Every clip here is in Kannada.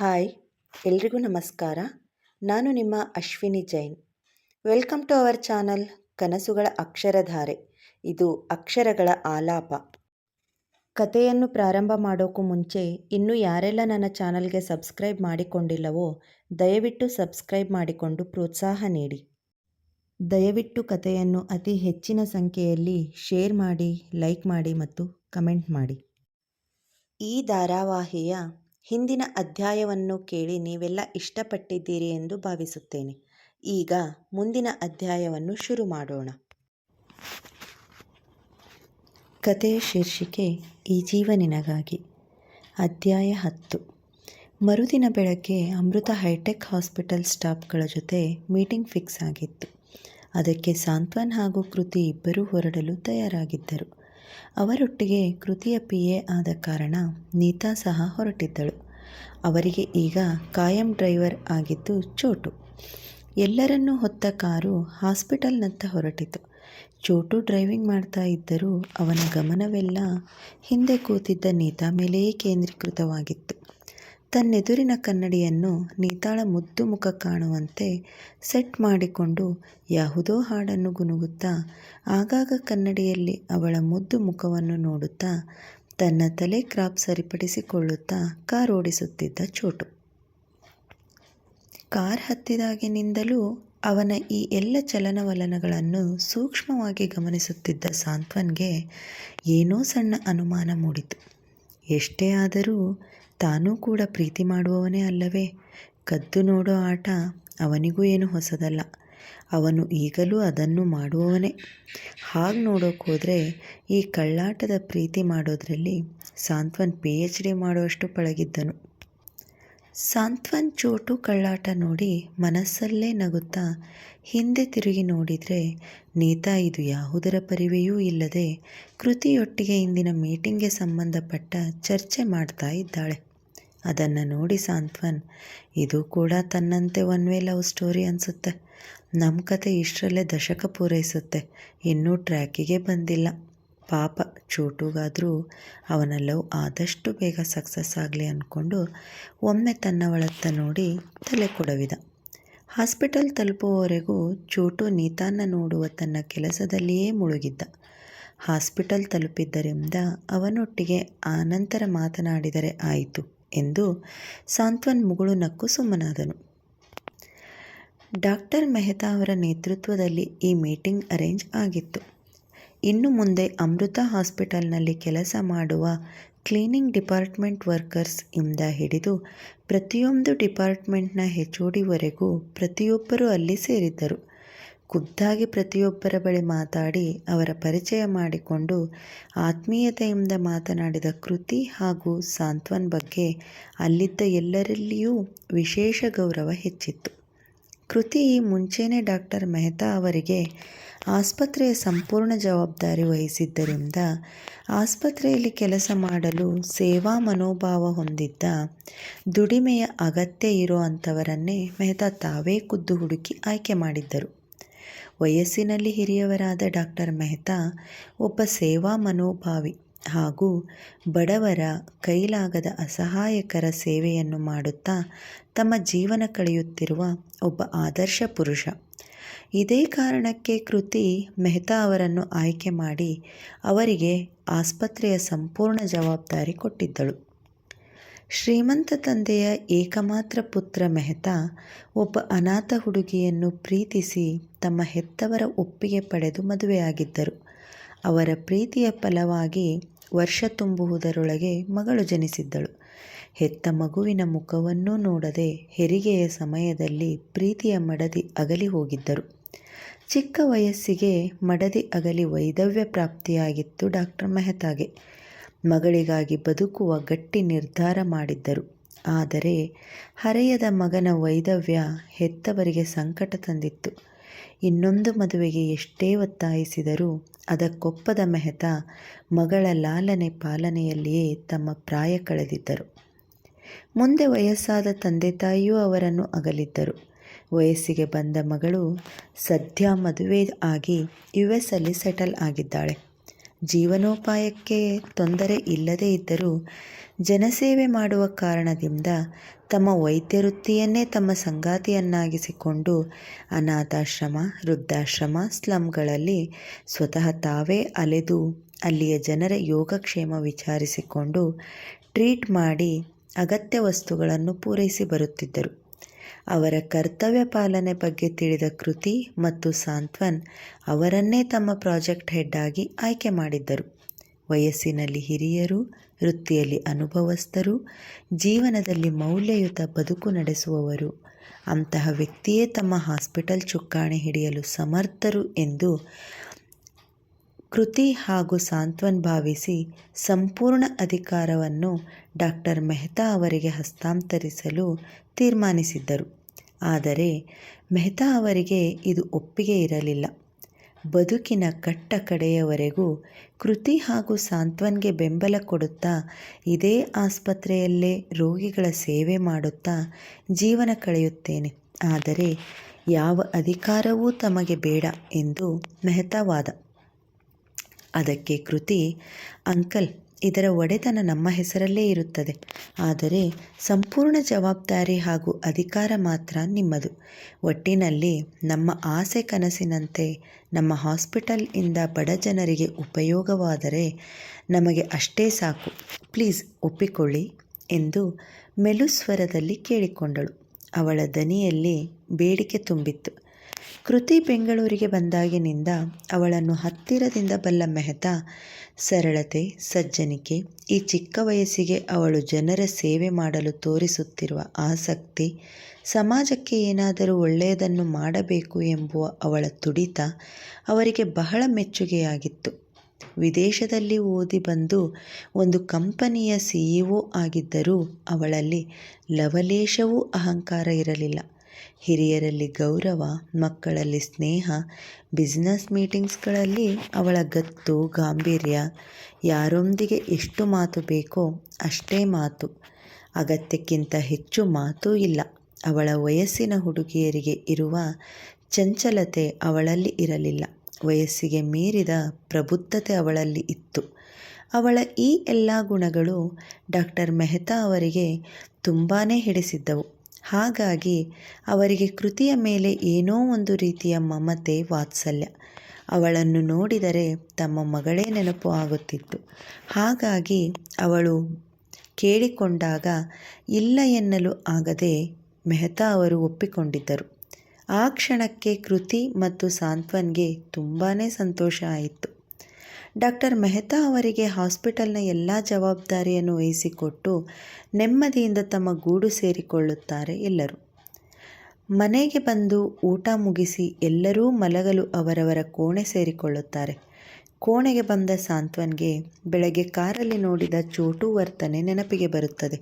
ಹಾಯ್, ಎಲ್ರಿಗೂ ನಮಸ್ಕಾರ. ನಾನು ನಿಮ್ಮ Ashwini Jain. Welcome to our channel ಕನಸುಗಳ ಅಕ್ಷರಧಾರೆ. ಇದು ಅಕ್ಷರಗಳ ಆಲಾಪ. ಕಥೆಯನ್ನು ಪ್ರಾರಂಭ ಮಾಡೋಕ್ಕೂ ಮುಂಚೆ ಇನ್ನೂ ಯಾರೆಲ್ಲ ನನ್ನ ಚಾನಲ್ಗೆ ಸಬ್ಸ್ಕ್ರೈಬ್ ಮಾಡಿಕೊಂಡಿಲ್ಲವೋ, ದಯವಿಟ್ಟು ಸಬ್ಸ್ಕ್ರೈಬ್ ಮಾಡಿಕೊಂಡು ಪ್ರೋತ್ಸಾಹ ನೀಡಿ. ದಯವಿಟ್ಟು ಕಥೆಯನ್ನು ಅತಿ ಹೆಚ್ಚಿನ ಸಂಖ್ಯೆಯಲ್ಲಿ ಶೇರ್ ಮಾಡಿ, ಲೈಕ್ ಮಾಡಿ ಮತ್ತು ಕಮೆಂಟ್ ಮಾಡಿ. ಈ ಧಾರಾವಾಹಿಯ ಹಿಂದಿನ ಅಧ್ಯಾಯವನ್ನು ಕೇಳಿ ನೀವೆಲ್ಲ ಇಷ್ಟಪಟ್ಟಿದ್ದೀರಿ ಎಂದು ಭಾವಿಸುತ್ತೇನೆ. ಈಗ ಮುಂದಿನ ಅಧ್ಯಾಯವನ್ನು ಶುರು ಮಾಡೋಣ. ಕಥೆಯ ಶೀರ್ಷಿಕೆ ಈ ಜೀವನಿನಗಾಗಿ. ಅಧ್ಯಾಯ ಹತ್ತು. ಮರುದಿನ ಬೆಳಗ್ಗೆ ಅಮೃತ ಹೈಟೆಕ್ ಹಾಸ್ಪಿಟಲ್ ಸ್ಟಾಫ್ಗಳ ಜೊತೆ ಮೀಟಿಂಗ್ ಫಿಕ್ಸ್ ಆಗಿತ್ತು. ಅದಕ್ಕೆ ಸಾಂತ್ವನ್ ಹಾಗೂ ಕೃತಿ ಇಬ್ಬರೂ ಹೊರಡಲು ತಯಾರಾಗಿದ್ದರು. ಅವರೊಟ್ಟಿಗೆ ಕೃತಿಯ ಪಿ ಎ ಆದ ಕಾರಣ ನೀತಾ ಸಹ ಹೊರಟಿದ್ದಳು. ಅವರಿಗೆ ಈಗ ಕಾಯಂ ಡ್ರೈವರ್ ಆಗಿದ್ದು ಚೋಟು. ಎಲ್ಲರನ್ನೂ ಹೊತ್ತ ಕಾರು ಹಾಸ್ಪಿಟಲ್ನತ್ತ ಹೊರಟಿತು. ಚೋಟು ಡ್ರೈವಿಂಗ್ ಮಾಡ್ತಾ ಇದ್ದರೂ ಅವನ ಗಮನವೆಲ್ಲ ಹಿಂದೆ ಕೂತಿದ್ದ ನೀತಾ ಮೇಲೆಯೇ ಕೇಂದ್ರೀಕೃತವಾಗಿತ್ತು. ತನ್ನೆದುರಿನ ಕನ್ನಡಿಯನ್ನು ನೀತಾಳ ಮುದ್ದು ಮುಖ ಕಾಣುವಂತೆ ಸೆಟ್ ಮಾಡಿಕೊಂಡು ಯಾವುದೋ ಹಾಡನ್ನು ಗುನುಗುತ್ತಾ ಆಗಾಗ ಕನ್ನಡಿಯಲ್ಲಿ ಅವಳ ಮುದ್ದು ಮುಖವನ್ನು ನೋಡುತ್ತಾ ತನ್ನ ತಲೆ ಕ್ರಾಪ್ ಸರಿಪಡಿಸಿಕೊಳ್ಳುತ್ತಾ ಕಾರ್ ಓಡಿಸುತ್ತಿದ್ದ ಚೋಟು. ಕಾರ್ ಹತ್ತಿದಾಗಿನಿಂದಲೂ ಅವನ ಈ ಎಲ್ಲ ಚಲನವಲನಗಳನ್ನು ಸೂಕ್ಷ್ಮವಾಗಿ ಗಮನಿಸುತ್ತಿದ್ದ ಸಾಂತ್ವನ್ಗೆ ಏನೋ ಸಣ್ಣ ಅನುಮಾನ ಮೂಡಿತು. ಎಷ್ಟೇ ಆದರೂ ತಾನೂ ಕೂಡ ಪ್ರೀತಿ ಮಾಡುವವನೇ ಅಲ್ಲವೇ? ಕದ್ದು ನೋಡೋ ಆಟ ಅವನಿಗೂ ಏನು ಹೊಸದಲ್ಲ. ಅವನು ಈಗಲೂ ಅದನ್ನು ಮಾಡುವವನೇ. ಹಾಗೆ ನೋಡೋಕ್ಕೋದ್ರೆ ಈ ಕಳ್ಳಾಟದ ಪ್ರೀತಿ ಮಾಡೋದ್ರಲ್ಲಿ ಸಾಂತ್ವನ್ ಪಿ ಎಚ್ ಡಿ ಮಾಡುವಷ್ಟು ಪಳಗಿದ್ದನು. ಸಾಂತ್ವನ್ ಚೋಟು ಕಳ್ಳಾಟ ನೋಡಿ ಮನಸ್ಸಲ್ಲೇ ನಗುತ್ತಾ ಹಿಂದೆ ತಿರುಗಿ ನೋಡಿದರೆ ನೀತಾ ಇದು ಯಾವುದರ ಪರಿವೆಯೂ ಇಲ್ಲದೆ ಕೃತಿಯೊಟ್ಟಿಗೆ ಇಂದಿನ ಮೀಟಿಂಗ್ಗೆ ಸಂಬಂಧಪಟ್ಟ ಚರ್ಚೆ ಮಾಡ್ತಾ ಇದ್ದಾಳೆ. ಅದನ್ನು ನೋಡಿ ಸಾಂತ್ವನ್, ಇದು ಕೂಡ ತನ್ನಂತೆ ಒನ್ ವೇ ಲವ್ ಸ್ಟೋರಿ ಅನಿಸುತ್ತೆ. ನಮ್ಮ ಕತೆ ಇಷ್ಟರಲ್ಲೇ ದಶಕ ಪೂರೈಸುತ್ತೆ. ಇನ್ನೂ ಟ್ರ್ಯಾಕಿಗೆ ಬಂದಿಲ್ಲ. ಪಾಪ, ಚೋಟುಗಾದರೂ ಅವನ ಲವ್ ಆದಷ್ಟು ಬೇಗ ಸಕ್ಸಸ್ ಆಗಲಿ ಅಂದ್ಕೊಂಡು ಒಮ್ಮೆ ತನ್ನವಳತ್ತ ನೋಡಿ ತಲೆ ಕೊಡವಿದ. ಹಾಸ್ಪಿಟಲ್ ತಲುಪುವವರೆಗೂ ಚೋಟು ನೀತಾನ್ನ ನೋಡುವ ತನ್ನ ಕೆಲಸದಲ್ಲಿಯೇ ಮುಳುಗಿದ್ದ. ಹಾಸ್ಪಿಟಲ್ ತಲುಪಿದ್ದರಿಂದ ಅವನೊಟ್ಟಿಗೆ ಆನಂತರ ಮಾತನಾಡಿದರೆ ಆಯಿತು. ಎಂದು ಸಾಂತ್ವನ್ ಮುಗುಳು ನಕ್ಕು ಸುಮ್ಮನಾದನು. ಡಾಕ್ಟರ್ ಮೆಹ್ತಾ ಅವರ ನೇತೃತ್ವದಲ್ಲಿ ಈ ಮೀಟಿಂಗ್ ಅರೇಂಜ್ ಆಗಿತ್ತು. ಇನ್ನು ಮುಂದೆ ಅಮೃತ ಹಾಸ್ಪಿಟಲ್ನಲ್ಲಿ ಕೆಲಸ ಮಾಡುವ ಕ್ಲೀನಿಂಗ್ ಡಿಪಾರ್ಟ್ಮೆಂಟ್ ವರ್ಕರ್ಸ್ ಇಂದ ಹಿಡಿದು ಪ್ರತಿಯೊಂದು ಡಿಪಾರ್ಟ್ಮೆಂಟ್ನ ಹೆಚ್ ಪ್ರತಿಯೊಬ್ಬರೂ ಅಲ್ಲಿ ಸೇರಿದ್ದರು. ಖುದ್ದಾಗಿ ಪ್ರತಿಯೊಬ್ಬರ ಬಳಿ ಮಾತಾಡಿ ಅವರ ಪರಿಚಯ ಮಾಡಿಕೊಂಡು ಆತ್ಮೀಯತೆಯಿಂದ ಮಾತನಾಡಿದ ಕೃತಿ ಹಾಗೂ ಸಾಂತ್ವನ್ ಬಗ್ಗೆ ಅಲ್ಲಿದ್ದ ಎಲ್ಲರಲ್ಲಿಯೂ ವಿಶೇಷ ಗೌರವ ಹೆಚ್ಚಿತ್ತು. ಕೃತಿ ಮುಂಚೆನೇ ಡಾಕ್ಟರ್ ಮೆಹ್ತಾ ಅವರಿಗೆ ಆಸ್ಪತ್ರೆಯ ಸಂಪೂರ್ಣ ಜವಾಬ್ದಾರಿ ವಹಿಸಿದ್ದರಿಂದ ಆಸ್ಪತ್ರೆಯಲ್ಲಿ ಕೆಲಸ ಮಾಡಲು ಸೇವಾ ಮನೋಭಾವ ಹೊಂದಿದ್ದ ದುಡಿಮೆಯ ಅಗತ್ಯ ಇರೋ ಅಂಥವರನ್ನೇ ಮೆಹ್ತಾ ತಾವೇ ಖುದ್ದು ಹುಡುಕಿ ಆಯ್ಕೆ ಮಾಡಿದ್ದರು. ವಯಸ್ಸಿನಲ್ಲಿ ಹಿರಿಯವರಾದ ಡಾಕ್ಟರ್ ಮೆಹ್ತಾ ಒಬ್ಬ ಸೇವಾ ಮನೋಭಾವಿ ಹಾಗೂ ಬಡವರ ಕೈಲಾಗದ ಅಸಹಾಯಕರ ಸೇವೆಯನ್ನು ಮಾಡುತ್ತಾ ತಮ್ಮ ಜೀವನ ಕಳೆಯುತ್ತಿರುವ ಒಬ್ಬ ಆದರ್ಶ ಪುರುಷ. ಇದೇ ಕಾರಣಕ್ಕೆ ಕೃತಿ ಮೆಹ್ತಾ ಅವರನ್ನು ಆಯ್ಕೆ ಮಾಡಿ ಅವರಿಗೆ ಆಸ್ಪತ್ರೆಯ ಸಂಪೂರ್ಣ ಜವಾಬ್ದಾರಿ ಕೊಟ್ಟಿದ್ದಳು. ಶ್ರೀಮಂತ ತಂದೆಯ ಏಕಮಾತ್ರ ಪುತ್ರ ಮೆಹ್ತಾ ಒಬ್ಬ ಅನಾಥ ಹುಡುಗಿಯನ್ನು ಪ್ರೀತಿಸಿ ತಮ್ಮ ಹೆತ್ತವರ ಒಪ್ಪಿಗೆ ಪಡೆದು ಮದುವೆಯಾಗಿದ್ದರು. ಅವರ ಪ್ರೀತಿಯ ಫಲವಾಗಿ ವರ್ಷ ತುಂಬುವುದರೊಳಗೆ ಮಗಳು ಜನಿಸಿದ್ದಳು. ಹೆತ್ತ ಮಗುವಿನ ಮುಖವನ್ನೂ ನೋಡದೆ ಹೆರಿಗೆಯ ಸಮಯದಲ್ಲಿ ಪ್ರೀತಿಯ ಮಡದಿ ಅಗಲಿ ಹೋಗಿದ್ದರು. ಚಿಕ್ಕ ವಯಸ್ಸಿಗೆ ಮಡದಿ ಅಗಲಿ ವೈದವ್ಯ ಪ್ರಾಪ್ತಿಯಾಗಿತ್ತು ಡಾಕ್ಟರ್ ಮೆಹತಾಗೆ. ಮಗಳಿಗಾಗಿ ಬದುಕುವ ಗಟ್ಟಿ ನಿರ್ಧಾರ ಮಾಡಿದ್ದರು. ಆದರೆ ಹರೆಯದ ಮಗನ ವೈಧವ್ಯ ಹೆತ್ತವರಿಗೆ ಸಂಕಟ ತಂದಿತ್ತು. ಇನ್ನೊಂದು ಮದುವೆಗೆ ಎಷ್ಟೇ ಒತ್ತಾಯಿಸಿದರೂ ಅದಕ್ಕೊಪ್ಪದ ಮೆಹತಾ ಮಗಳ ಲಾಲನೆ ಪಾಲನೆಯಲ್ಲಿಯೇ ತಮ್ಮ ಪ್ರಾಯ ಕಳೆದಿದ್ದರು. ಮುಂದೆ ವಯಸ್ಸಾದ ತಂದೆ ತಾಯಿಯೂ ಅವರನ್ನು ಅಗಲಿದ್ದರು. ವಯಸ್ಸಿಗೆ ಬಂದ ಮಗಳು ಸದ್ಯ ಮದುವೆ ಆಗಿ ಯು ಎಸ್ ಅಲ್ಲಿ ಸೆಟಲ್ ಆಗಿದ್ದಾಳೆ. ಜೀವನೋಪಾಯಕ್ಕೆ ತೊಂದರೆ ಇಲ್ಲದೇ ಇದ್ದರೂ ಜನಸೇವೆ ಮಾಡುವ ಕಾರಣದಿಂದ ತಮ್ಮ ವೈದ್ಯ ವೃತ್ತಿಯನ್ನೇ ತಮ್ಮ ಸಂಗಾತಿಯನ್ನಾಗಿಸಿಕೊಂಡು ಅನಾಥಾಶ್ರಮ, ವೃದ್ಧಾಶ್ರಮ ಸ್ಲಮ್ಗಳಲ್ಲಿ ಸ್ವತಃ ತಾವೇ ಅಲೆದು ಅಲ್ಲಿಯ ಜನರ ಯೋಗಕ್ಷೇಮ ವಿಚಾರಿಸಿಕೊಂಡು ಟ್ರೀಟ್ ಮಾಡಿ ಅಗತ್ಯ ವಸ್ತುಗಳನ್ನು ಪೂರೈಸಿ ಬರುತ್ತಿದ್ದರು. ಅವರ ಕರ್ತವ್ಯ ಪಾಲನೆ ಬಗ್ಗೆ ತಿಳಿದ ಕೃತಿ ಮತ್ತು ಸಾಂತ್ವನ್ ಅವರನ್ನೇ ತಮ್ಮ ಪ್ರಾಜೆಕ್ಟ್ ಹೆಡ್ ಆಗಿ ಆಯ್ಕೆ ಮಾಡಿದ್ದರು. ವಯಸ್ಸಿನಲ್ಲಿ ಹಿರಿಯರು, ವೃತ್ತಿಯಲ್ಲಿ ಅನುಭವಸ್ಥರು, ಜೀವನದಲ್ಲಿ ಮೌಲ್ಯಯುತ ಬದುಕು ನಡೆಸುವವರು. ಅಂತಹ ವ್ಯಕ್ತಿಯೇ ತಮ್ಮ ಹಾಸ್ಪಿಟಲ್ ಚುಕ್ಕಾಣಿ ಹಿಡಿಯಲು ಸಮರ್ಥರು ಎಂದು ಕೃತಿ ಹಾಗೂ ಸಾಂತ್ವನ್ ಭಾವಿಸಿ ಸಂಪೂರ್ಣ ಅಧಿಕಾರವನ್ನು ಡಾಕ್ಟರ್ ಮೆಹ್ತಾ ಅವರಿಗೆ ಹಸ್ತಾಂತರಿಸಲು ತೀರ್ಮಾನಿಸಿದ್ದರು. ಆದರೆ ಮೆಹ್ತಾ ಅವರಿಗೆ ಇದು ಒಪ್ಪಿಗೆ ಇರಲಿಲ್ಲ. ಬದುಕಿನ ಕಟ್ಟ ಕಡೆಯವರೆಗೂ ಕೃತಿ ಹಾಗೂ ಸಾಂತ್ವನ್ಗೆ ಬೆಂಬಲ ಕೊಡುತ್ತಾ ಇದೇ ಆಸ್ಪತ್ರೆಯಲ್ಲೇ ರೋಗಿಗಳ ಸೇವೆ ಮಾಡುತ್ತಾ ಜೀವನ ಕಳೆಯುತ್ತೇನೆ. ಆದರೆ ಯಾವ ಅಧಿಕಾರವೂ ತಮಗೆ ಬೇಡ ಎಂದು ಮೆಹತಾವಾದ ಅದಕ್ಕೆ ಕೃತಿ, ಅಂಕಲ್ ಇದರ ಒಡೆತನ ನಮ್ಮ ಹೆಸರಲ್ಲೇ ಇರುತ್ತದೆ. ಆದರೆ ಸಂಪೂರ್ಣ ಜವಾಬ್ದಾರಿ ಹಾಗೂ ಅಧಿಕಾರ ಮಾತ್ರ ನಿಮ್ಮದು. ಒಟ್ಟಿನಲ್ಲಿ ನಮ್ಮ ಆಸೆ ಕನಸಿನಂತೆ ನಮ್ಮ ಹಾಸ್ಪಿಟಲ್ ಇಂದ ಬಡ ಜನರಿಗೆ ಉಪಯೋಗವಾದರೆ ನಮಗೆ ಅಷ್ಟೇ ಸಾಕು. ಪ್ಲೀಸ್ ಒಪ್ಪಿಕೊಳ್ಳಿ ಎಂದು ಮೆಲುಸ್ವರದಲ್ಲಿ ಕೇಳಿಕೊಂಡಳು. ಅವಳ ದನಿಯಲ್ಲಿ ಬೇಡಿಕೆ ತುಂಬಿತ್ತು. ಕೃತಿ ಬೆಂಗಳೂರಿಗೆ ಬಂದಾಗಿನಿಂದ ಅವಳನ್ನು ಹತ್ತಿರದಿಂದ ಬಲ್ಲ ಮೆಹ್ತಾ, ಸರಳತೆ, ಸಜ್ಜನಿಕೆ, ಈ ಚಿಕ್ಕ ವಯಸ್ಸಿಗೆ ಅವಳು ಜನರ ಸೇವೆ ಮಾಡಲು ತೋರಿಸುತ್ತಿರುವ ಆಸಕ್ತಿ, ಸಮಾಜಕ್ಕೆ ಏನಾದರೂ ಒಳ್ಳೆಯದನ್ನು ಮಾಡಬೇಕು ಎಂಬುವ ಅವಳ ತುಡಿತ ಅವರಿಗೆ ಬಹಳ ಮೆಚ್ಚುಗೆಯಾಗಿತ್ತು. ವಿದೇಶದಲ್ಲಿ ಓದಿ ಬಂದು ಒಂದು ಕಂಪನಿಯ ಸಿಇಒ ಆಗಿದ್ದರೂ ಅವಳಲ್ಲಿ ಲವಲೇಶವೂ ಅಹಂಕಾರ ಇರಲಿಲ್ಲ. ಹಿರಿಯರಲ್ಲಿ ಗೌರವ, ಮಕ್ಕಳಲ್ಲಿ ಸ್ನೇಹ ಬಿಸ್ನೆಸ್ ಮೀಟಿಂಗ್ಸ್ಗಳಲ್ಲಿ ಅವಳ ಗತ್ತು, ಗಾಂಭೀರ್ಯ, ಯಾರೊಂದಿಗೆ ಎಷ್ಟು ಮಾತು ಬೇಕೋ ಅಷ್ಟೇ ಮಾತು. ಅಗತ್ಯಕ್ಕಿಂತ ಹೆಚ್ಚು ಮಾತೂ ಇಲ್ಲ. ಅವಳ ವಯಸ್ಸಿನ ಹುಡುಗಿಯರಿಗೆ ಇರುವ ಚಂಚಲತೆ ಅವಳಲ್ಲಿ ಇರಲಿಲ್ಲ. ವಯಸ್ಸಿಗೆ ಮೀರಿದ ಪ್ರಬುದ್ಧತೆ ಅವಳಲ್ಲಿ ಇತ್ತು. ಅವಳ ಈ ಎಲ್ಲ ಗುಣಗಳು ಡಾಕ್ಟರ್ ಮೆಹ್ತಾ ಅವರಿಗೆ ತುಂಬಾ ಹಿಡಿಸಿದ್ದವು. ಹಾಗಾಗಿ ಅವರಿಗೆ ಕೃತಿಯ ಮೇಲೆ ಏನೋ ಒಂದು ರೀತಿಯ ಮಮತೆ, ವಾತ್ಸಲ್ಯ. ಅವಳನ್ನು ನೋಡಿದರೆ ತಮ್ಮ ಮಗಳೇ ನೆನಪು ಆಗುತ್ತಿತ್ತು. ಹಾಗಾಗಿ ಅವಳು ಕೇಳಿಕೊಂಡಾಗ, ಇಲ್ಲ ಎನ್ನಲು ಆಗದೆ ಮೆಹ್ತಾ ಅವರು ಒಪ್ಪಿಕೊಂಡಿದ್ದರು. ಆ ಕ್ಷಣಕ್ಕೆ ಕೃತಿ ಮತ್ತು ಸಾಂತ್ವನ್ಗೆ ತುಂಬಾ ಸಂತೋಷ ಆಯಿತು. ಡಾಕ್ಟರ್ ಮೆಹ್ತಾ ಅವರಿಗೆ ಹಾಸ್ಪಿಟಲ್ನ ಎಲ್ಲ ಜವಾಬ್ದಾರಿಯನ್ನು ವಹಿಸಿಕೊಟ್ಟು ನೆಮ್ಮದಿಯಿಂದ ತಮ್ಮ ಗೂಡು ಸೇರಿಕೊಳ್ಳುತ್ತಾರೆ ಎಲ್ಲರೂ. ಮನೆಗೆ ಬಂದು ಊಟ ಮುಗಿಸಿ ಎಲ್ಲರೂ ಮಲಗಲು ಅವರವರ ಕೋಣೆ ಸೇರಿಕೊಳ್ಳುತ್ತಾರೆ. ಕೋಣೆಗೆ ಬಂದ ಸಾಂತ್ವನ್ಗೆ ಬೆಳಗ್ಗೆ ಕಾರಲ್ಲಿ ನೋಡಿದ ಚೋಟು ವರ್ತನೆ ನೆನಪಿಗೆ ಬರುತ್ತದೆ.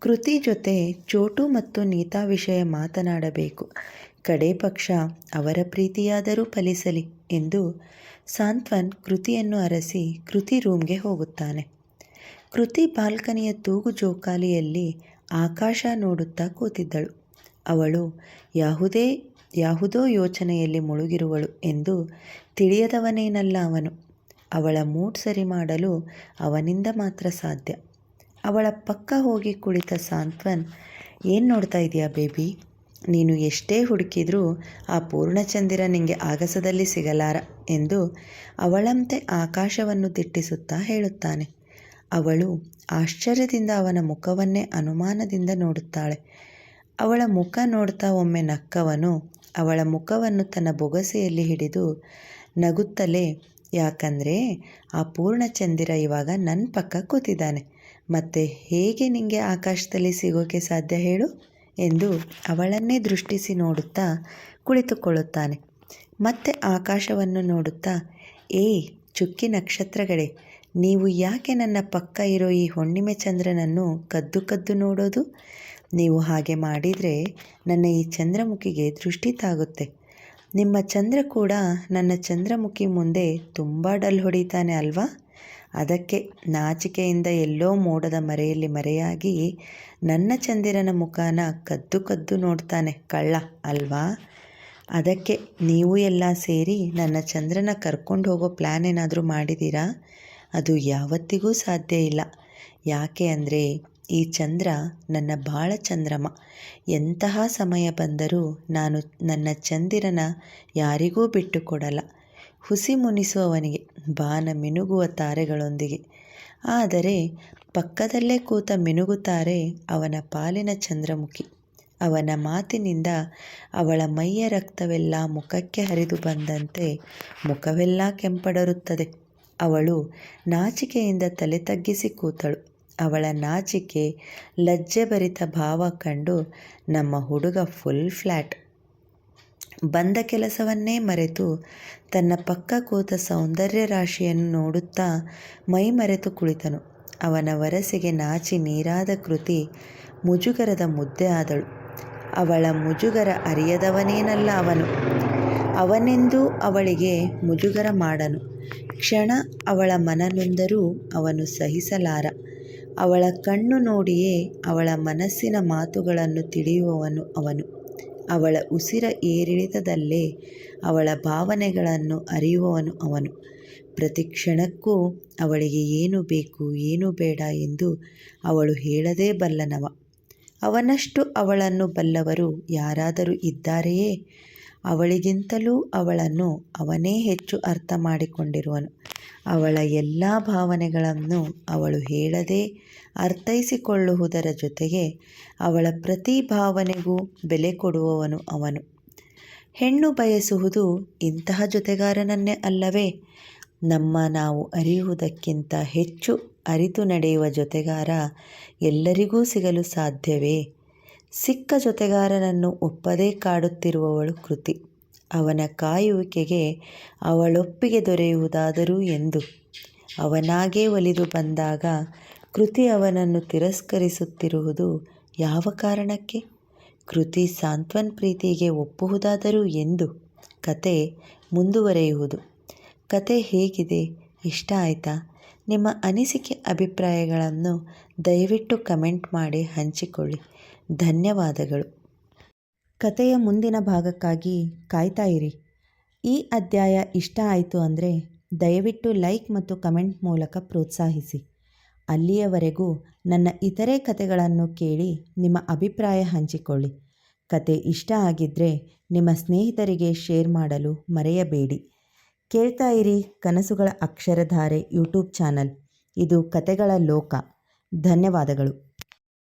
ಕೃತಿ ಜೊತೆ ಚೋಟು ಮತ್ತು ನೀತಾ ವಿಷಯ ಮಾತನಾಡಬೇಕು. ಕಡೇ ಪಕ್ಷ ಅವರ ಪ್ರೀತಿಯಾದರೂ ಫಲಿಸಲಿ ಎಂದು ಸಾಂತ್ವನ್ ಕೃತಿಯನ್ನು ಅರಸಿ ಕೃತಿ ರೂಮ್ಗೆ ಹೋಗುತ್ತಾನೆ. ಕೃತಿ ಬಾಲ್ಕನಿಯ ತೂಗು ಜೋಕಾಲಿಯಲ್ಲಿ ಆಕಾಶ ನೋಡುತ್ತಾ ಕೂತಿದ್ದಳು. ಅವಳು ಯಾವುದೇ ಯಾವುದೋ ಯೋಚನೆಯಲ್ಲಿ ಮುಳುಗಿರುವಳು ಎಂದು ತಿಳಿಯದವನೇನಲ್ಲ ಅವನು. ಅವಳ ಮೂಡ್ ಸರಿ ಮಾಡಲು ಅವನಿಂದ ಮಾತ್ರ ಸಾಧ್ಯ. ಅವಳ ಪಕ್ಕ ಹೋಗಿ ಕುಳಿತ ಸಾಂತ್ವನ್, ಏನು ನೋಡ್ತಾ ಇದೆಯಾ ಬೇಬಿ? ನೀನು ಎಷ್ಟೇ ಹುಡುಕಿದ್ರೂ ಆ ಪೂರ್ಣಚಂದಿರ ನಿಂಗೆ ಆಗಸದಲ್ಲಿ ಸಿಗಲಾರ ಎಂದು ಅವಳಂತೆ ಆಕಾಶವನ್ನು ದಿಟ್ಟಿಸುತ್ತಾ ಹೇಳುತ್ತಾನೆ. ಅವಳು ಆಶ್ಚರ್ಯದಿಂದ ಅವನ ಮುಖವನ್ನೇ ಅನುಮಾನದಿಂದ ನೋಡುತ್ತಾಳೆ. ಅವಳ ಮುಖ ನೋಡ್ತಾ ಒಮ್ಮೆ ನಕ್ಕವನು ಅವಳ ಮುಖವನ್ನು ತನ್ನ ಬೊಗಸೆಯಲ್ಲಿ ಹಿಡಿದು ನಗುತ್ತಲೇ, ಯಾಕಂದರೆ ಆ ಪೂರ್ಣಚಂದಿರ ಇವಾಗ ನನ್ನ ಪಕ್ಕ ಕೂತಿದ್ದಾನೆ. ಮತ್ತೆ ಹೇಗೆ ನಿಂಗೆ ಆಕಾಶದಲ್ಲಿ ಸಿಗೋಕೆ ಸಾಧ್ಯ ಹೇಳು? ಎಂದು ಅವಳನ್ನೇ ದೃಷ್ಟಿಸಿ ನೋಡುತ್ತಾ ಕುಳಿತುಕೊಳ್ಳುತ್ತಾನೆ. ಮತ್ತೆ ಆಕಾಶವನ್ನು ನೋಡುತ್ತಾ ಏಯ್ ಚುಕ್ಕಿ ನಕ್ಷತ್ರಗಳೇ, ನೀವು ಯಾಕೆ ನನ್ನ ಪಕ್ಕ ಇರೋ ಈ ಹುಣ್ಣಿಮೆ ಚಂದ್ರನನ್ನು ಕದ್ದು ಕದ್ದು ನೋಡೋದು? ನೀವು ಹಾಗೆ ಮಾಡಿದರೆ ನನ್ನ ಈ ಚಂದ್ರಮುಖಿಗೆ ದೃಷ್ಟಿ ತಾಗುತ್ತೆ. ನಿಮ್ಮ ಚಂದ್ರ ಕೂಡ ನನ್ನ ಚಂದ್ರಮುಖಿ ಮುಂದೆ ತುಂಬ ಡಲ್ ಹೊಡಿತಾನೆ ಅಲ್ವಾ? ಅದಕ್ಕೆ ನಾಚಿಕೆಯಿಂದ ಎಲ್ಲೋ ಮೋಡದ ಮರೆಯಲ್ಲಿ ಮರೆಯಾಗಿ ನನ್ನ ಚಂದಿರನ ಮುಖಾನ ಕದ್ದು ಕದ್ದು ನೋಡ್ತಾನೆ ಕಳ್ಳ ಅಲ್ವಾ? ಅದಕ್ಕೆ ನೀವು ಎಲ್ಲ ಸೇರಿ ನನ್ನ ಚಂದ್ರನ ಕರ್ಕೊಂಡು ಹೋಗೋ ಪ್ಲ್ಯಾನ್ ಏನಾದರೂ ಮಾಡಿದ್ದೀರಾ ಅದು ಯಾವತ್ತಿಗೂ ಸಾಧ್ಯ ಇಲ್ಲ. ಯಾಕೆ ಅಂದರೆ ಈ ಚಂದ್ರ ನನ್ನ ಬಾಳ ಚಂದ್ರಮ. ಎಂತಹ ಸಮಯ ಬಂದರೂ ನಾನು ನನ್ನ ಚಂದಿರನ ಯಾರಿಗೂ ಬಿಟ್ಟು ಕೊಡಲ್ಲ. ಹುಸಿ ಮುನಿಸುವವನಿಗೆ ಬಾನ ಮಿನುಗುವ ತಾರೆಗಳೊಂದಿಗೆ. ಆದರೆ ಪಕ್ಕದಲ್ಲೇ ಕೂತ ಮಿನುಗುತ್ತಾರೆ ಅವನ ಪಾಲಿನ ಚಂದ್ರಮುಖಿ. ಅವನ ಮಾತಿನಿಂದ ಅವಳ ಮೈಯ ರಕ್ತವೆಲ್ಲ ಮುಖಕ್ಕೆ ಹರಿದು ಬಂದಂತೆ ಮುಖವೆಲ್ಲ ಕೆಂಪಡರುತ್ತದೆ. ಅವಳು ನಾಚಿಕೆಯಿಂದ ತಲೆ ತಗ್ಗಿಸಿ ಕೂತಳು. ಅವಳ ನಾಚಿಕೆ ಲಜ್ಜೆ ಭರಿತ ಭಾವ ಕಂಡು ನಮ್ಮ ಹುಡುಗ ಫುಲ್ ಫ್ಲ್ಯಾಟ್ ಬಂದ ಕೆಲಸವನ್ನೇ ಮರೆತು ತನ್ನ ಪಕ್ಕ ಕೂತ ಸೌಂದರ್ಯ ರಾಶಿಯನ್ನು ನೋಡುತ್ತಾ ಮೈ ಮರೆತು ಕುಳಿತನು. ಅವನ ವರಸೆಗೆ ನಾಚಿ ನೀರಾದ ಕೃತಿ ಮುಜುಗರದ ಮುದ್ದೆ ಆದಳು. ಅವಳ ಮುಜುಗರ ಅರಿಯದವನೇನಲ್ಲ ಅವನು. ಅವನೆಂದು ಅವಳಿಗೆ ಮುಜುಗರ ಮಾಡನು. ಕ್ಷಣ ಅವಳ ಮನನೊಂದರೂ ಅವನು ಸಹಿಸಲಾರ. ಅವಳ ಕಣ್ಣು ನೋಡಿಯೇ ಅವಳ ಮನಸ್ಸಿನ ಮಾತುಗಳನ್ನು ತಿಳಿಯುವವನು ಅವನು. ಅವಳ ಉಸಿರ ಏರಿಳಿತದಲ್ಲೇ ಅವಳ ಭಾವನೆಗಳನ್ನು ಅರಿಯುವವನು ಅವನು. ಪ್ರತಿ ಕ್ಷಣಕ್ಕೂ ಅವಳಿಗೆ ಏನು ಬೇಕು, ಏನು ಬೇಡ ಎಂದು ಅವಳು ಹೇಳದೇ ಬಲ್ಲನವ. ಅವನಷ್ಟು ಅವಳನ್ನು ಬಲ್ಲವರು ಯಾರಾದರೂ ಇದ್ದಾರೆಯೇ? ಅವಳಿಗಿಂತಲೂ ಅವಳನ್ನು ಅವನೇ ಹೆಚ್ಚು ಅರ್ಥ ಮಾಡಿಕೊಂಡಿರುವನು ಅವಳ ಎಲ್ಲ ಭಾವನೆಗಳನ್ನು ಅವಳು ಹೇಳದೆ ಅರ್ಥೈಸಿಕೊಳ್ಳುವುದರ ಜೊತೆಗೆ ಅವಳ ಪ್ರತಿ ಭಾವನೆಗೂ ಬೆಲೆ ಕೊಡುವವನು ಅವನು. ಹೆಣ್ಣು ಬಯಸುವುದು ಇಂತಹ ಜೊತೆಗಾರನನ್ನೇ ಅಲ್ಲವೇ? ನಮ್ಮ ನಾವು ಅರಿಯುವುದಕ್ಕಿಂತ ಹೆಚ್ಚು ಅರಿತು ನಡೆಯುವ ಜೊತೆಗಾರ ಎಲ್ಲರಿಗೂ ಸಿಗಲು ಸಾಧ್ಯವೇ? ಸಿಕ್ಕ ಜೊತೆಗಾರನನ್ನು ಒಪ್ಪದೇ ಕಾಡುತ್ತಿರುವವಳು ಕೃತಿ. ಅವನ ಕಾಯುವಿಕೆಗೆ ಅವಳೊಪ್ಪಿಗೆ ದೊರೆಯುವುದಾದರೂ ಎಂದು. ಅವನಾಗೇ ಒಲಿದು ಬಂದಾಗ ಕೃತಿ ಅವನನ್ನು ತಿರಸ್ಕರಿಸುತ್ತಿರುವುದು ಯಾವ ಕಾರಣಕ್ಕೆ? ಕೃತಿ ಸಾಂತ್ವನ್ ಪ್ರೀತಿಗೆ ಒಪ್ಪುವುದಾದರೂ ಎಂದು ಕತೆ ಮುಂದುವರೆಯುವುದು. ಕತೆ ಹೇಗಿದೆ? ಇಷ್ಟ ಆಯಿತಾ? ನಿಮ್ಮ ಅನಿಸಿಕೆ ಅಭಿಪ್ರಾಯಗಳನ್ನು ದಯವಿಟ್ಟು ಕಮೆಂಟ್ ಮಾಡಿ ಹಂಚಿಕೊಳ್ಳಿ. ಧನ್ಯವಾದಗಳು. ಕತೆಯ ಮುಂದಿನ ಭಾಗಕ್ಕಾಗಿ ಕಾಯ್ತಾ ಇರಿ. ಈ ಅಧ್ಯಾಯ ಇಷ್ಟ ಆಯಿತು ಅಂದರೆ ದಯವಿಟ್ಟು ಲೈಕ್ ಮತ್ತು ಕಮೆಂಟ್ ಮೂಲಕ ಪ್ರೋತ್ಸಾಹಿಸಿ. ಅಲ್ಲಿಯವರೆಗೂ ನನ್ನ ಇತರೆ ಕತೆಗಳನ್ನು ಕೇಳಿ ನಿಮ್ಮ ಅಭಿಪ್ರಾಯ ಹಂಚಿಕೊಳ್ಳಿ. ಕತೆ ಇಷ್ಟ ಆಗಿದ್ದರೆ ನಿಮ್ಮ ಸ್ನೇಹಿತರಿಗೆ ಶೇರ್ ಮಾಡಲು ಮರೆಯಬೇಡಿ. ಕೇಳ್ತಾ ಇರಿ ಕನಸುಗಳ ಅಕ್ಷರಧಾರೆ ಯೂಟ್ಯೂಬ್ ಚಾನಲ್. ಇದು ಕತೆಗಳ ಲೋಕ. ಧನ್ಯವಾದಗಳು.